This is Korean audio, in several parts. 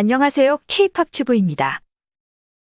안녕하세요. K-팝 튜브입니다.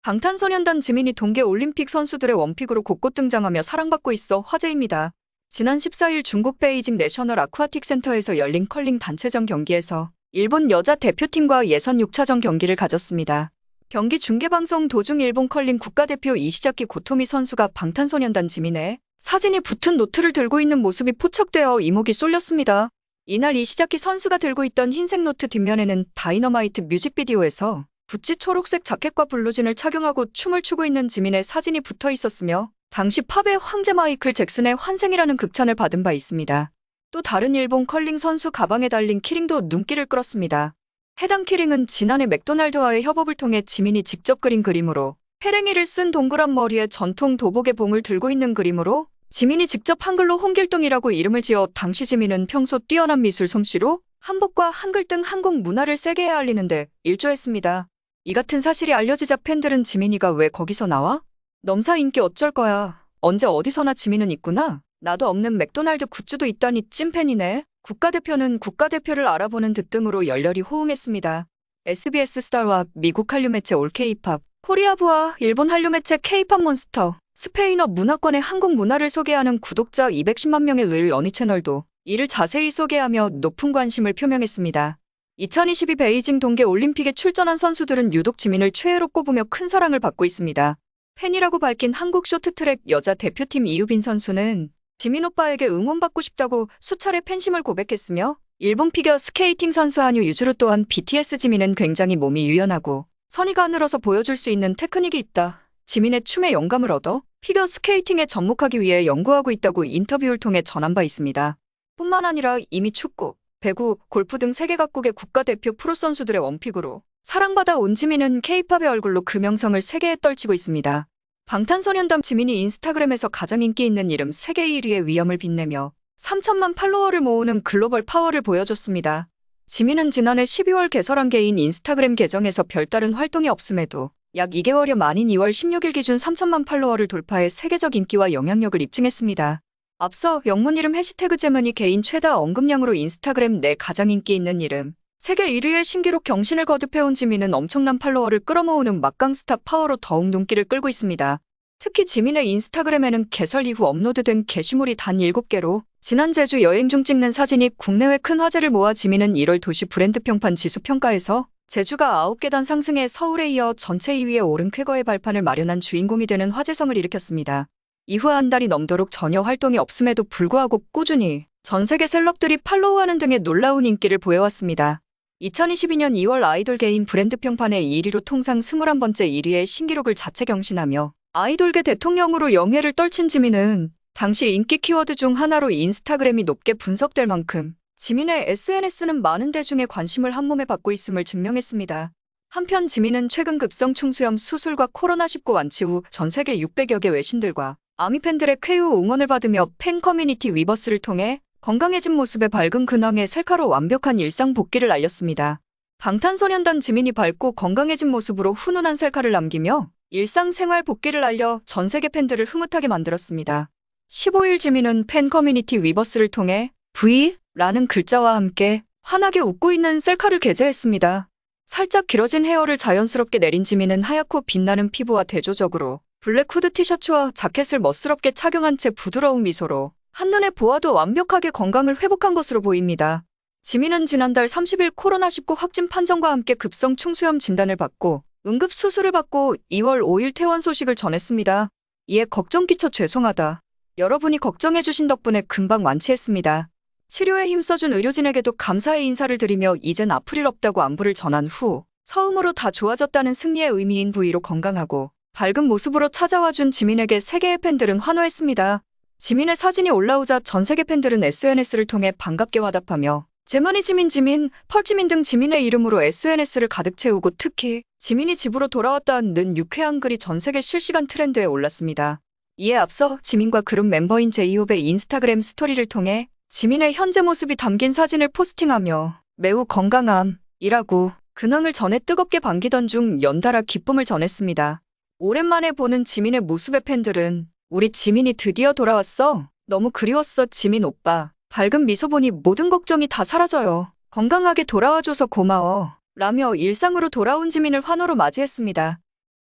방탄소년단 지민이 동계 올림픽 선수들의 원픽으로 곳곳 등장하며 사랑받고 있어 화제입니다. 지난 14일 중국 베이징 내셔널 아쿠아틱 센터에서 열린 컬링 단체전 경기에서 일본 여자 대표팀과 예선 6차전 경기를 가졌습니다. 경기 중계방송 도중 일본 컬링 국가대표 이시자키 고토미 선수가 방탄소년단 지민의 사진이 붙은 노트를 들고 있는 모습이 포착되어 이목이 쏠렸습니다. 이날 이시자키 선수가 들고 있던 흰색 노트 뒷면에는 다이너마이트 뮤직비디오에서 구찌 초록색 자켓과 블루진을 착용하고 춤을 추고 있는 지민의 사진이 붙어 있었으며 당시 팝의 황제 마이클 잭슨의 환생이라는 극찬을 받은 바 있습니다. 또 다른 일본 컬링 선수 가방에 달린 키링도 눈길을 끌었습니다. 해당 키링은 지난해 맥도날드와의 협업을 통해 지민이 직접 그린 그림으로 페랭이를 쓴 동그란 머리에 전통 도복의 봉을 들고 있는 그림으로 지민이 직접 한글로 홍길동이라고 이름을 지어 당시 지민은 평소 뛰어난 미술 솜씨로 한복과 한글 등 한국 문화를 세계에 알리는데 일조했습니다. 이 같은 사실이 알려지자 팬들은 지민이가 왜 거기서 나와? 넘사 인기 어쩔 거야. 언제 어디서나 지민은 있구나. 나도 없는 맥도날드 굿즈도 있다니 찐팬이네. 국가대표는 국가대표를 알아보는 듯 등으로 열렬히 호응했습니다. SBS 스타와 미국 한류 매체 올케이팝, 코리아부와 일본 한류 매체 케이팝 몬스터, 스페인어 문화권의 한국 문화를 소개하는 구독자 210만 명의 를 어니 채널도 이를 자세히 소개하며 높은 관심을 표명했습니다. 2022 베이징 동계 올림픽에 출전한 선수들은 유독 지민을 최애로 꼽으며 큰 사랑을 받고 있습니다. 팬이라고 밝힌 한국 쇼트트랙 여자 대표팀 이유빈 선수는 지민 오빠에게 응원받고 싶다고 수차례 팬심을 고백했으며 일본 피겨 스케이팅 선수 한유 유주루 또한 BTS 지민은 굉장히 몸이 유연하고 선의가 늘어서 보여줄 수 있는 테크닉이 있다. 지민의 춤에 영감을 얻어 피겨 스케이팅에 접목하기 위해 연구하고 있다고 인터뷰를 통해 전한 바 있습니다. 뿐만 아니라 이미 축구, 배구, 골프 등 세계 각국의 국가대표 프로 선수들의 원픽으로 사랑받아 온 지민은 K-팝의 얼굴로 그 명성을 세계에 떨치고 있습니다. 방탄소년단 지민이 인스타그램에서 가장 인기 있는 이름 세계 1위의 위엄을 빛내며 3천만 팔로워를 모으는 글로벌 파워를 보여줬습니다. 지민은 지난해 12월 개설한 개인 인스타그램 계정에서 별다른 활동이 없음에도 약 2개월여 만인 2월 16일 기준 3천만 팔로워를 돌파해 세계적 인기와 영향력을 입증했습니다. 앞서 영문 이름 해시태그 제문이 개인 최다 언급량으로 인스타그램 내 가장 인기 있는 이름, 세계 1위의 신기록 경신을 거듭해온 지민은 엄청난 팔로워를 끌어모으는 막강스타 파워로 더욱 눈길을 끌고 있습니다. 특히 지민의 인스타그램에는 개설 이후 업로드된 게시물이 단 7개로 지난 제주 여행 중 찍는 사진이 국내외 큰 화제를 모아 지민은 1월 도시 브랜드 평판 지수 평가에서 제주가 9계단 상승해 서울에 이어 전체 2위에 오른 쾌거의 발판을 마련한 주인공이 되는 화제성을 일으켰습니다. 이후 한 달이 넘도록 전혀 활동이 없음에도 불구하고 꾸준히 전 세계 셀럽들이 팔로우하는 등의 놀라운 인기를 보여왔습니다. 2022년 2월 아이돌 개인 브랜드 평판의 1위로 통상 21번째 1위의 신기록을 자체 경신하며 아이돌계 대통령으로 영예를 떨친 지민은 당시 인기 키워드 중 하나로 인스타그램이 높게 분석될 만큼 지민의 SNS는 많은 대중의 관심을 한몸에 받고 있음을 증명했습니다. 한편 지민은 최근 급성 충수염 수술과 코로나19 완치 후 전 세계 600여 개 외신들과 아미 팬들의 쾌유 응원을 받으며 팬 커뮤니티 위버스를 통해 건강해진 모습의 밝은 근황에 셀카로 완벽한 일상 복귀를 알렸습니다. 방탄소년단 지민이 밝고 건강해진 모습으로 훈훈한 셀카를 남기며 일상생활 복귀를 알려 전 세계 팬들을 흐뭇하게 만들었습니다. 15일 지민은 팬 커뮤니티 위버스를 통해 V 라는 글자와 함께 환하게 웃고 있는 셀카를 게재했습니다. 살짝 길어진 헤어를 자연스럽게 내린 지민은 하얗고 빛나는 피부와 대조적으로 블랙 후드 티셔츠와 자켓을 멋스럽게 착용한 채 부드러운 미소로 한눈에 보아도 완벽하게 건강을 회복한 것으로 보입니다. 지민은 지난달 30일 코로나19 확진 판정과 함께 급성 충수염 진단을 받고 응급 수술을 받고 2월 5일 퇴원 소식을 전했습니다. 이에 걱정 끼쳐 죄송하다. 여러분이 걱정해주신 덕분에 금방 완치했습니다. 치료에 힘써준 의료진에게도 감사의 인사를 드리며 이젠 일 없다고 안부를 전한 후 처음으로 다 좋아졌다는 승리의 의미인 부위로 건강하고 밝은 모습으로 찾아와준 지민에게 세계의 팬들은 환호했습니다. 지민의 사진이 올라오자 전 세계 팬들은 SNS를 통해 반갑게 화답하며 제머니 지민 지민, 펄지민 등 지민의 이름으로 SNS를 가득 채우고 특히 지민이 집으로 돌아왔다는 유쾌한 글이 전 세계 실시간 트렌드에 올랐습니다. 이에 앞서 지민과 그룹 멤버인 제이홉의 인스타그램 스토리를 통해 지민의 현재 모습이 담긴 사진을 포스팅하며 매우 건강함이라고 근황을 전해 뜨겁게 반기던 중 연달아 기쁨을 전했습니다. 오랜만에 보는 지민의 모습의 팬들은 우리 지민이 드디어 돌아왔어. 너무 그리웠어 지민 오빠. 밝은 미소 보니 모든 걱정이 다 사라져요. 건강하게 돌아와줘서 고마워. 라며 일상으로 돌아온 지민을 환호로 맞이했습니다.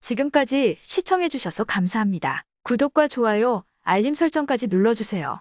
지금까지 시청해주셔서 감사합니다. 구독과 좋아요, 알림 설정까지 눌러주세요.